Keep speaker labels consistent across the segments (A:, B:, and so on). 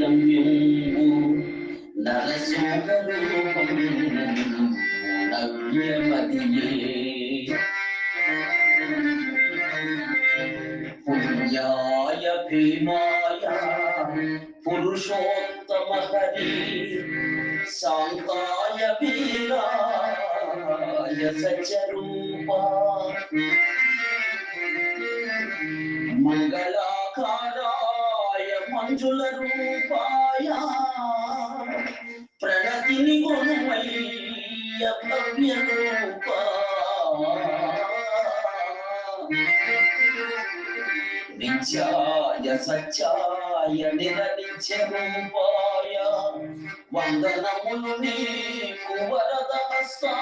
A: రమ్యంబు పుణ్యాయ భీమాయ పురుషోత్తమ హరి శాంతాయ వీరాయ సచరూపా మంజుల రూపాయ ప్రణతిని గుణమయ్య భవ్య రూపా నిత్యాయ సత్యాయ నిరనిత్య రూపాయ. వందనములు నీకు వరద హస్తా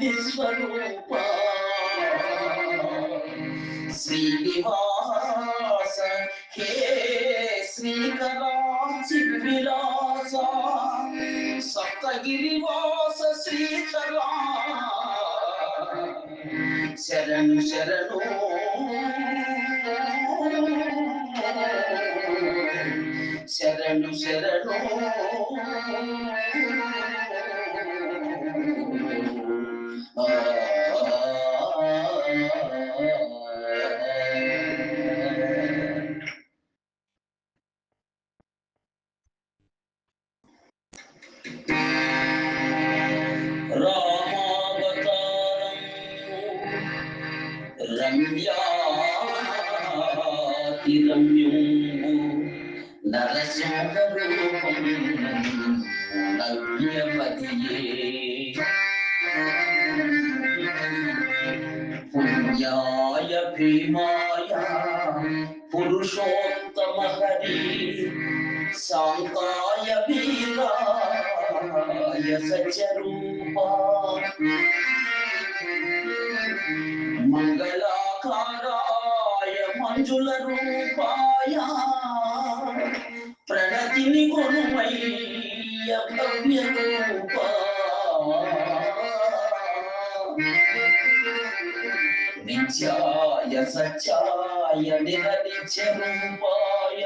A: విశ్వరూప శ్రీనివాస హే శ్రీకరాచి విలాస సప్తగిరివాస శ్రీకరా శరణు శరణు శరణు శరణు పుణ్యాయ భీమాయ పురుషోత్తమ హరి శాంతాయ వీరాయ సచరూపా మంగళా మంజుల రూపాయ ప్రణతిని గుణమయ్య భవ్య రూపా నిత్యాయ సత్యాయ నిరనిత్య రూపాయ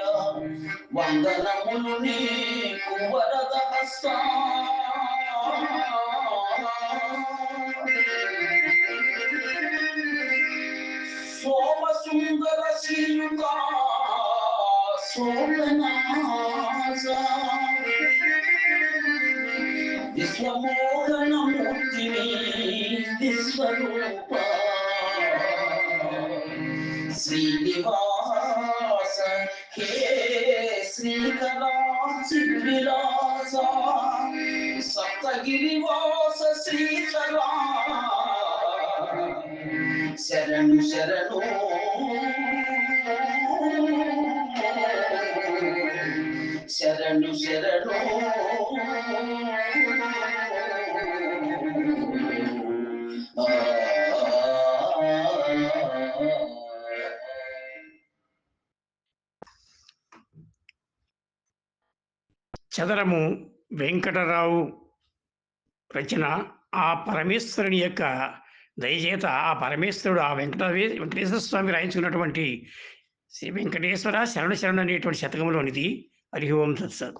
A: వందనములు నీకు వరద హస్తా. సోమనాస విశ్వమోహన మూర్తిని విశ్వరూప శ్రీనివాస హే శ్రీకరాచి విలాస సప్తగిరివాస శ్రీకరా శరణు శరణు శరణు శరణు.
B: చదరము వెంకటరావు రచన. ఆ పరమేశ్వరుని యొక్క దయచేత ఆ పరమేశ్వరుడు ఆ వెంకటవే వెంకటేశ్వర స్వామి రాయించుకున్నటువంటి శ్రీ వెంకటేశ్వర శరణ శరణ అనేటువంటి శతకంలోనిది हरिः ओं तत्सत्